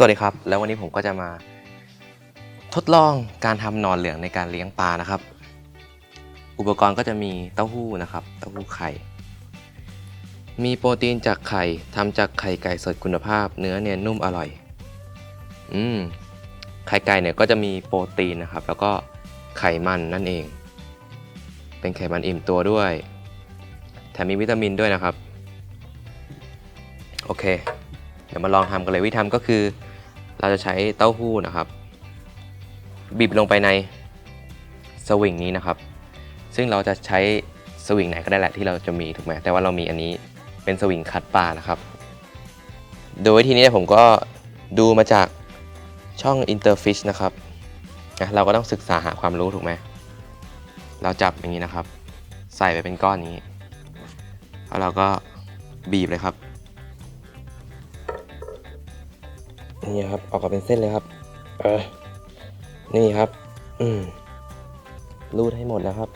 สวัสดีครับ แล้ววันนี้ผมก็จะมาทดลองการทำหนอนเหลืองในการเลี้ยงปลานะครับ อุปกรณ์ก็จะมีเต้าหู้นะครับ เต้าหู้ไข่ มีโปรตีนจากไข่ทำจากไข่ไก่สดคุณภาพ เนื้อเนียนนุ่มอร่อย อืม ไข่ไก่เนี่ยก็จะมีโปรตีนนะครับ แล้วก็ไขมันนั่นเอง เป็นไขมันอิ่มตัวด้วย แถมมีวิตามินด้วยนะครับ โอเคเดี๋ยวมาลองทำกันเลยวิธีทำก็คือ เราจะใช้เต้าหู้นะครับ บีบลงไปในสวิงนี้นะครับ ซึ่งเราจะใช้สวิงไหนก็ได้แหละที่เราจะมีถูกไหมแต่ว่าเรามีอันนี้เป็นสวิงคัดปลานะครับ โดยวิธีนี้ผมก็ดูมาจากช่อง Interfish นะครับเราก็ต้องศึกษาหาความรู้ถูกไหม เราจับอย่างนี้นะครับ ใส่ไปเป็นก้อนนี้ แล้วเราก็บีบเลยครับ นี่ครับออกมาเป็นเส้นเลยครับ เออนี่ครับ อืมรูดให้หมดแล้วครับ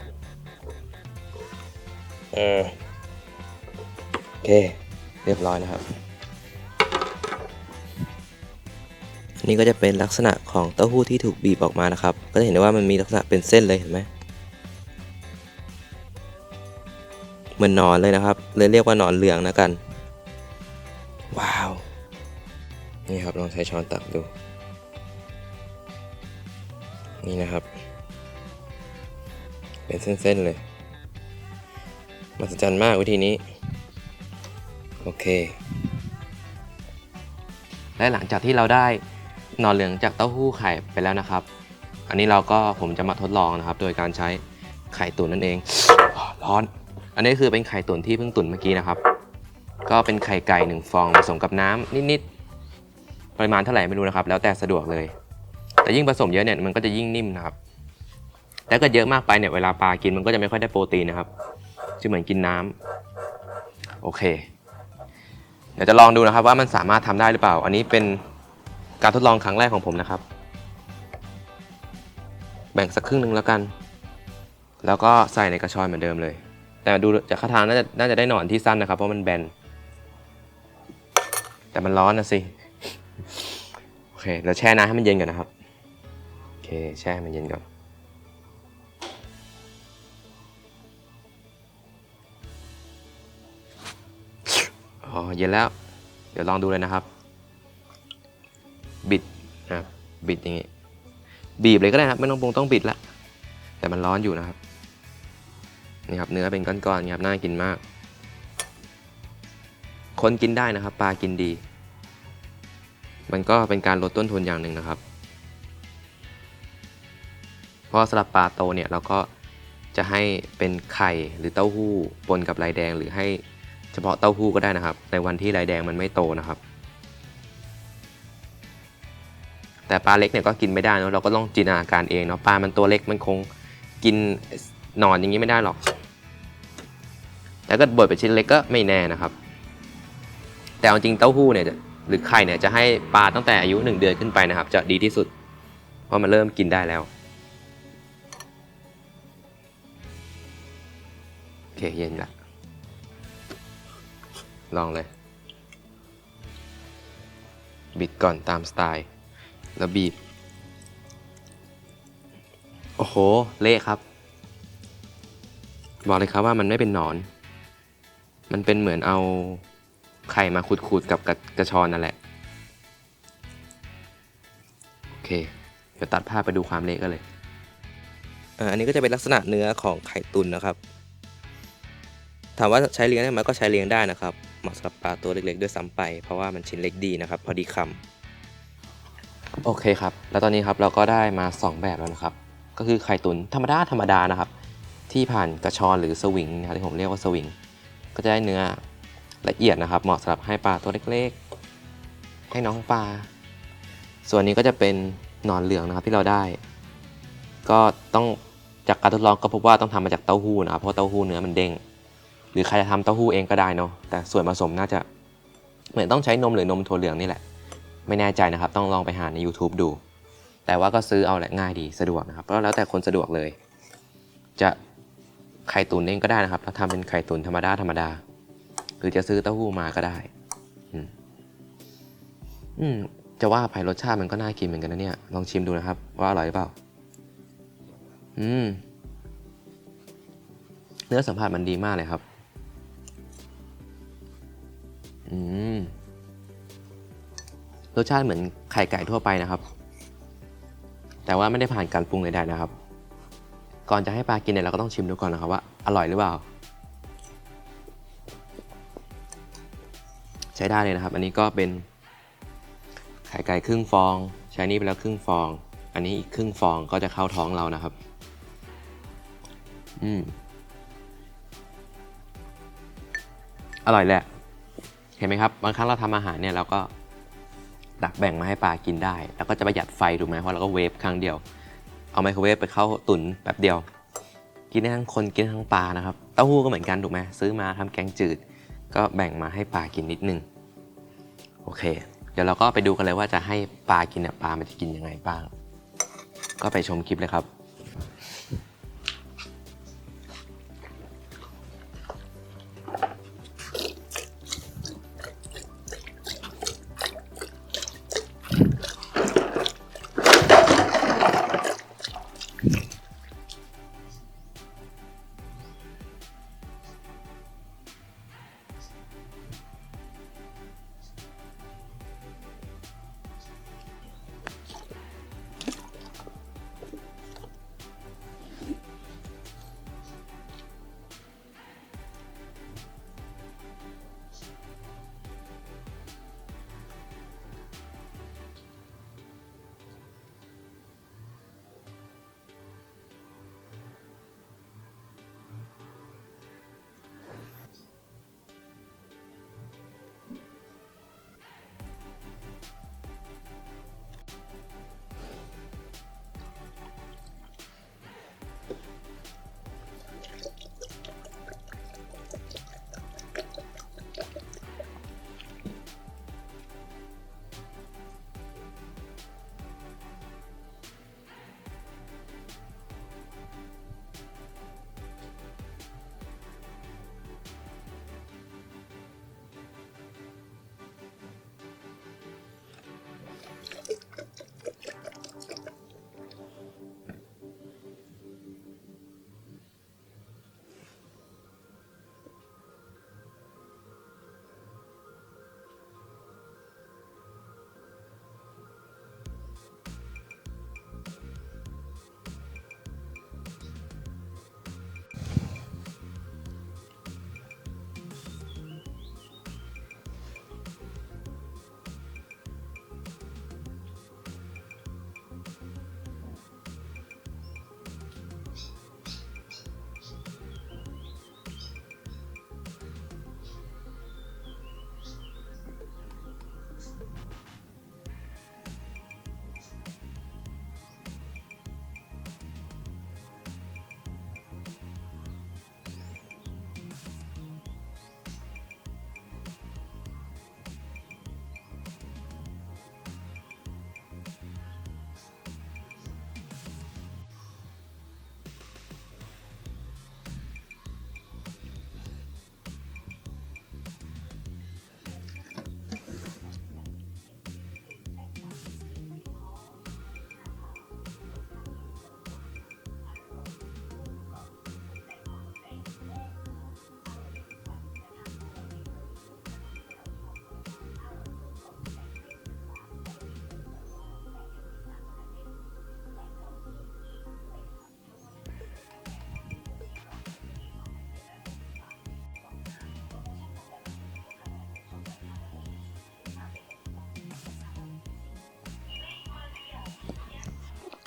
เออโอเค เรียบร้อยนะครับนนี้ก็จะเป็นลักษณะของเต้าหู้ที่ถูกบีบออกมานะครับ ก็จะเห็นได้ว่ามันมีลักษณะเป็นเส้นเลยเห็นไหมเหมือนหนอนเลยนะครับ เลยเรียกว่าหนอนเหลืองนะกัน นี่ครับลองใช้ช้อนตักดู นี่นะครับ เป็นเส้นๆเลยมหัศจรรย์มากวิธีนี้ โอเค และหลังจากที่เราได้หนอนเหลืองจากเต้าหู้ไข่ไปแล้วนะครับ อันนี้เราก็ผมจะมาทดลองนะครับ โดยการใช้ไข่ตุ๋นนั่นเอง ร้อน อันนี้คือเป็นไข่ตุ๋นที่เพิ่งตุ๋นเมื่อกี้นะครับ ก็เป็นไข่ไก่หนึ่งฟองผสมกับน้ำนิดๆ ปริมาณเท่าไหร่ไม่รู้นะครับ แล้วแต่สะดวกเลย แต่ยิ่งผสมเยอะเนี่ยมันก็จะยิ่งนิ่มนะครับแต่ก็เยอะมากไปเนี่ยเวลาปลากินมันก็จะไม่ค่อยได้โปรตีนนะครับจะเหมือนกินน้ำโอเค เดี๋ยวจะลองดูนะครับว่ามันสามารถทำได้หรือเปล่า อันนี้เป็นการทดลองครั้งแรกของผมนะครับ แบ่งสักครึ่งหนึ่งแล้วกัน แล้วก็ใส่ในกระชอนเหมือนเดิมเลย แต่ดูจากท่าทางน่าจะน่าจะได้หนอนที่สั้นนะครับ เพราะมันแบน แต่มันร้อนนะสิ เคเราแช่น้ำให้มันเย็นก่อนนะครับ โอเค แช่ให้มันเย็นก่อน อ๋อ เย็นแล้ว เดี๋ยวลองดูเลยนะครับ บิดนะครับ บิดอย่างงี้ บีบเลยก็ได้ครับ ไม่ต้องปรุงต้องบิดละ แต่มันร้อนอยู่นะครับ นี่ครับ เนื้อเป็นก้อนๆครับ น่ากินมาก คนกินได้นะครับ ปลากินดี มันก็เป็นการลดต้นทุนอย่างหนึ่งนะครับ เพราะสำหรับปลาโตเนี่ยเราก็จะให้เป็นไข่หรือเต้าหู้ปนกับลายแดงหรือให้เฉพาะเต้าหู้ก็ได้นะครับ ในวันที่ลายแดงมันไม่โตนะครับ แต่ปลาเล็กเนี่ยก็กินไม่ได้เนอะเราก็ต้องจินตนาการเองเนาะปลามันตัวเล็กมันคงกินหนอนอย่างนี้ไม่ได้หรอก แต่ก็บดเป็นชิ้นเล็กก็ไม่แน่นะครับ แต่เอาจริงเต้าหู้เนี่ย หรือไข่เนี่ยจะให้ปลาตั้งแต่อายุ 1 เดือนขึ้นไปนะครับ จะดีที่สุด เพราะมันเริ่มกินได้แล้วโอเคเย็นละลองเลย บิดก่อนตามสไตล์ แล้วบีบ โอ้โห เละครับ บอกเลยครับว่ามันไม่เป็นหนอน มันเป็นเหมือนเอา ไข่มาขูดๆกับกระกระชอนนั่นแหละ โอเค เดี๋ยวตัดภาพไปดูความเละกันเลยอันนี้ก็จะเป็นลักษณะเนื้อของไข่ตุนนะครับ ถามว่าใช้เลี้ยงได้ไหมก็ใช้เลี้ยงได้นะครับเหมาะสำหรับปลาตัวเล็กๆ ด้วยซ้ำไป เพราะว่ามันชิ้นเล็กดีนะครับ พอดีคำโอเคครับ แล้วตอนนี้ครับเราก็ได้มา 2 แบบแล้วนะครับ ก็คือไข่ตุนธรรมดาธรรมดานะครับ ที่ผ่านกระชอนหรือสวิงนะครับที่ผมเรียกว่าสวิง ก็จะได้เนื้อ ละเอียดนะครับ เหมาะสำหรับให้ปลาตัวเล็กๆ ให้น้องปลา ส่วนนี้ก็จะเป็นหนอนเหลืองนะครับที่เราได้ ก็ต้องจากการทดลองก็พบว่าต้องทำมาจากเต้าหู้นะครับเพราะเต้าหู้เนื้อมันเด้ง หรือใครจะทำเต้าหู้เองก็ได้เนาะแต่ส่วนผสมน่าจะเหมือนต้องใช้นมหรือนมถั่วเหลืองนี่แหละ ไม่แน่ใจนะครับ ต้องลองไปหาใน YouTube ดู แต่ว่าก็ซื้อเอาแหละง่ายดีสะดวกนะครับก็แล้วแต่คนสะดวกเลย จะไข่ตุ๋นเองก็ได้นะครับถ้าทำเป็นไข่ตุ๋นธรรมดาธรรมดา รือจะซื้อเต้าหู้มาก็ได้อืมจะว่าไปรสชาติมันก็น่ากินเหมือนกันนะเนี่ย ลองชิมดูนะครับ ว่าอร่อยหรือเปล่า อืม เนื้อสัมผัสมันดีมากเลยครับ อืม รสชาติเหมือนไข่ไก่ทั่วไปนะครับ แต่ว่าไม่ได้ผ่านการปรุงใดๆนะครับ ก่อนจะให้ปลากินเนี่ยเราก็ต้องชิมดูก่อนนะครับว่าอร่อยหรือเปล่า ช้ได้เลยนะครับ อันนี้ก็เป็นไข่ไก่ครึ่งฟอง ใช้นี่ไปแล้วครึ่งฟอง อันนี้อีกครึ่งฟองก็จะเข้าท้องเรานะครับ อืมอร่อยแหละ เห็นไหมครับ บางครั้งเราทำอาหารเนี่ยเราก็ตักแบ่งมาให้ปลากินได้ แล้วก็จะประหยัดไฟถูกไหมเพราะเราก็เวฟครั้งเดียว เอาไมโครเวฟไปเข้าตุ๋นแป๊บเดียว กินได้ทั้งคนกินทั้งปลานะครับ เต้าหู้ก็เหมือนกันถูกไหมซื้อมาทำแกงจืด ก็แบ่งมาให้ปลากินนิดนึง โอเค เดี๋ยวเราก็ไปดูกันเลยว่าจะให้ปลากินเนี่ยปลามันจะกินยังไงบ้าง ก็ไปชมคลิปเลยครับ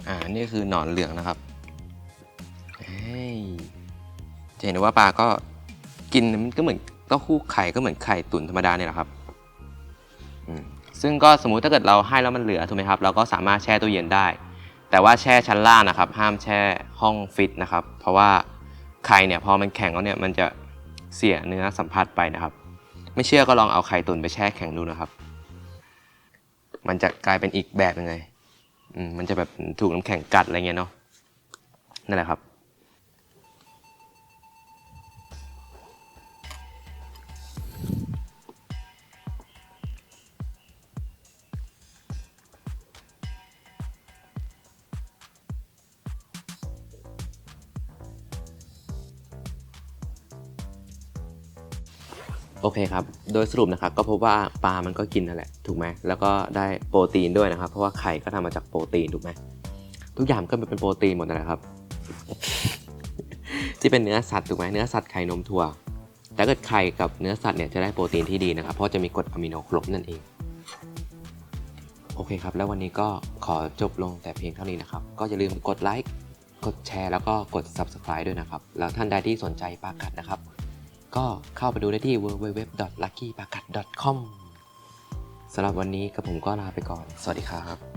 อ่านี่คือหนอนเหลืองนะครับเฮ้จะเห็นว่าปลาก็กินมันก็เหมือนเต้าหู้ไข่ก็เหมือนไข่ตุ๋นธรรมดาเนี่ยแหละครับซึ่งก็สมมุติถ้าเกิดเราให้แล้วมันเหลือถูกไหมครับ เราก็สามารถแช่ตู้เย็นได้ แต่ว่าแช่ชั้นล่างนะครับ ห้ามแช่ห้องฟิตนะครับ เพราะว่าไข่เนี่ยพอมันแข็งแล้วเนี่ยมันจะเสียเนื้อสัมผัสไปนะครับ ไม่เชื่อก็ลองเอาไข่ตุ๋นไปแช่แข็งดูนะครับ มันจะกลายเป็นอีกแบบยังไง มันจะแบบถูกน้ำแข็งกัดอะไรเงี้ยเนาะนั่นแหละครับ โอเคครับ โดยสรุปนะครับก็พบว่าปลา มันก็กินนั่นแหละถูกไหมแล้วก็ได้โปรตีนด้วยนะครับ เพราะว่าไข่ก็ทำมาจากโปรตีนถูกไหมทุกอย่างก็เป็นโปรตีนหมดนั่นแหละครับ ที่เป็นเนื้อสัตว์ถูกไหมเนื้อสัตว์ไข่นมถั่วแต่เกิดไข่กับเนื้อสัตว์เนี่ยจะได้โปรตีนที่ดีนะครับ เพราะจะมีกรดอะมิโนครบนั่นเอง โอเคครับ แล้ววันนี้ก็ขอจบลงแต่เพียงเท่านี้นะครับ ก็อย่าลืมกดไลค์กดแชร์แล้วก็กด Subscribe ด้วยนะครับ แล้วท่านใดที่สนใจปลากัดนะครับ ก็เข้าไปดูได้ที่ www.luckypakat.com สำหรับวันนี้กับผมก็ลาไปก่อน สวัสดีครับ